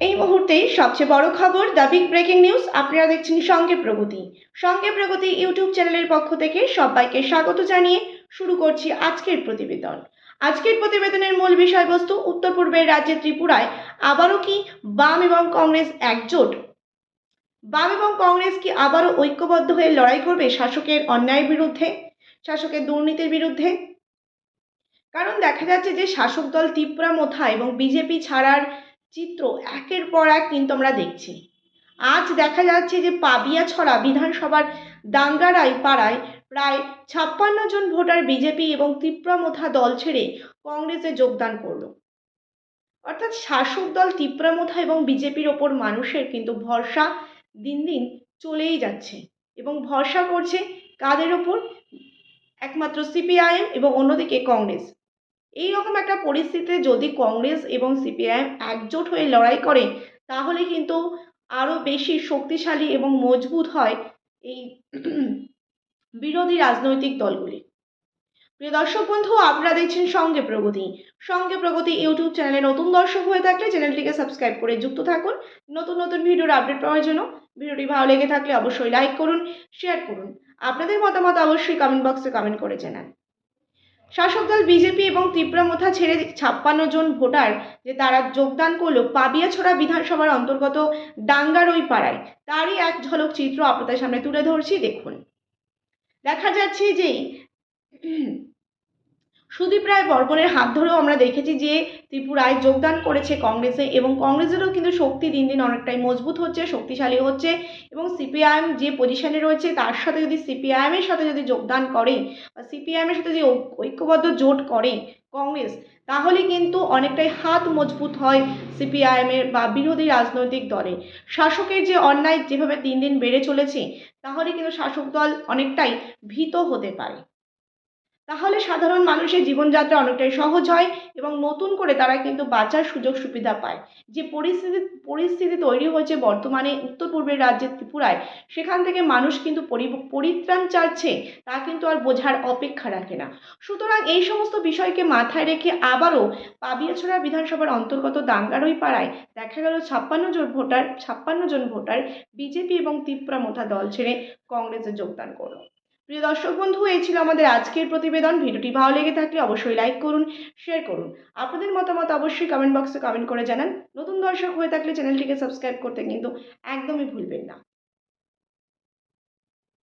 এই মুহূর্তে সবচেয়ে বড় খবর দ্য বিগ ব্রেকিং নিউজ। আপনারা দেখছেন সঙ্গে প্রগতি। সঙ্গে প্রগতি ইউটিউব চ্যানেলের পক্ষ থেকে সবাইকে স্বাগত জানিয়ে শুরু করছি আজকের প্রতিবেদন। আজকের প্রতিবেদনের মূল বিষয়বস্তু উত্তর পূর্বের রাজ্যে ত্রিপুরায় আবারও কি বাম এবং কংগ্রেস একজোট? বাম এবং কংগ্রেস কি আবারও ঐক্যবদ্ধ হয়ে লড়াই করবে শাসকের অন্যায়ের বিরুদ্ধে? শাসকের দুর্নীতির বিরুদ্ধে? কারণ দেখা যাচ্ছে যে শাসক দল ত্রিপুরা, মোথা এবং বিজেপি ছাড়ার চিত্র একের পর এক কিন্তু আমরা দেখছি। আজ দেখা যাচ্ছে যে পাবিয়াছড়া বিধানসভার দাঙ্গারাই পাড়ায় প্রায় ছাপ্পান্ন জন ভোটার বিজেপি এবং ত্রিপুরামথা দল ছেড়ে কংগ্রেসে যোগদান করল। অর্থাৎ শাসক দল ত্রিপুরামথা এবং বিজেপির ওপর মানুষের কিন্তু ভরসা দিন দিন চলেই যাচ্ছে এবং ভরসা করছে কাদের ওপর? একমাত্র সিপিআইএম এবং অন্যদিকে কংগ্রেস। এই রকম একটা পরিস্থিতিতে যদি কংগ্রেস এবং সিপিআইএম একজোট হয়ে লড়াই করে, তাহলে কিন্তু আরও বেশি শক্তিশালী এবং মজবুত হয় এই বিরোধী রাজনৈতিক দলগুলি। প্রিয় দর্শক বন্ধু, আপনারা দেখছেন সঙ্গে প্রগতি। সঙ্গে প্রগতি ইউটিউব চ্যানেলে নতুন দর্শক হয়ে থাকলে চ্যানেলটিকে সাবস্ক্রাইব করে যুক্ত থাকুন। নতুন নতুন ভিডিওর আপডেট পাওয়ার জন্য ভিডিওটি ভালো লেগে থাকলে অবশ্যই লাইক করুন, শেয়ার করুন। আপনাদের মতামত অবশ্যই কমেন্ট বক্সে কমেন্ট করে জানান। শাসক দল বিজেপি এবং তীব্রামথা ছেড়ে ছাপ্পান্ন জন ভোটার যে তারা যোগদান করল পাবিয়াছড়া বিধানসভার অন্তর্গত ডাঙ্গারই পাড়ায় তারই এক ঝলক চিত্র আপনাদের সামনে তুলে ধরছি, দেখুন। দেখা যাচ্ছে যে সুদীপ রায় বর্মনের হাত ধরেও আমরা দেখেছি যে ত্রিপুরায় যোগদান করেছে কংগ্রেসে এবং কংগ্রেসেরও কিন্তু শক্তি দিন দিন অনেকটাই মজবুত হচ্ছে, শক্তিশালী হচ্ছে এবং সিপিআইএম যে পজিশনে রয়েছে, তার সাথে যদি সিপিআইএমের সাথে যদি যোগদান করে বা সিপিআইএমের সাথে যদি ঐক্যবদ্ধ জোট করে কংগ্রেস, তাহলে কিন্তু অনেকটাই হাত মজবুত হয় সিপিআইএমের বা বিরোধী রাজনৈতিক দলে। শাসকের যে অন্যায় যেভাবে দিন দিন বেড়ে চলেছে, তাহলে কিন্তু শাসক দল অনেকটাই ভীত হতে পারে। তাহলে সাধারণ মানুষের জীবনযাত্রা অনেকটাই সহজ হয় এবং নতুন করে তারা কিন্তু বাঁচার সুযোগ সুবিধা পায়। যে পরিস্থিতি পরিস্থিতি তৈরি হয়েছে বর্তমানে উত্তর পূর্বের রাজ্যের ত্রিপুরায়, সেখান থেকে মানুষ কিন্তু পরি- পরিত্রাণ চাচ্ছে, তা কিন্তু আর বোঝার অপেক্ষা রাখে না। সুতরাং এই সমস্ত বিষয়কে মাথায় রেখে আবারও পাবিয়াছড়া বিধানসভার অন্তর্গত দাঙ্গারই পাড়ায় দেখা গেল ছাপ্পান্ন জন ভোটার, ছাপ্পান্ন জন ভোটার, বিজেপি এবং ত্রিপুরামথা দল ছেড়ে কংগ্রেসে যোগদান করল। প্রিয় দর্শক বন্ধু, এই ছিল আমাদের আজকের প্রতিবেদন। ভিডিওটি ভালো লেগে থাকলে অবশ্যই লাইক করুন শেয়ার করুন। আপনাদের মতামত অবশ্যই কমেন্ট বক্সে কমেন্ট করে জানান। নতুন দর্শক হয়ে থাকলে চ্যানেলটিকে সাবস্ক্রাইব করতে কিন্তু একদমই ভুলবেন না।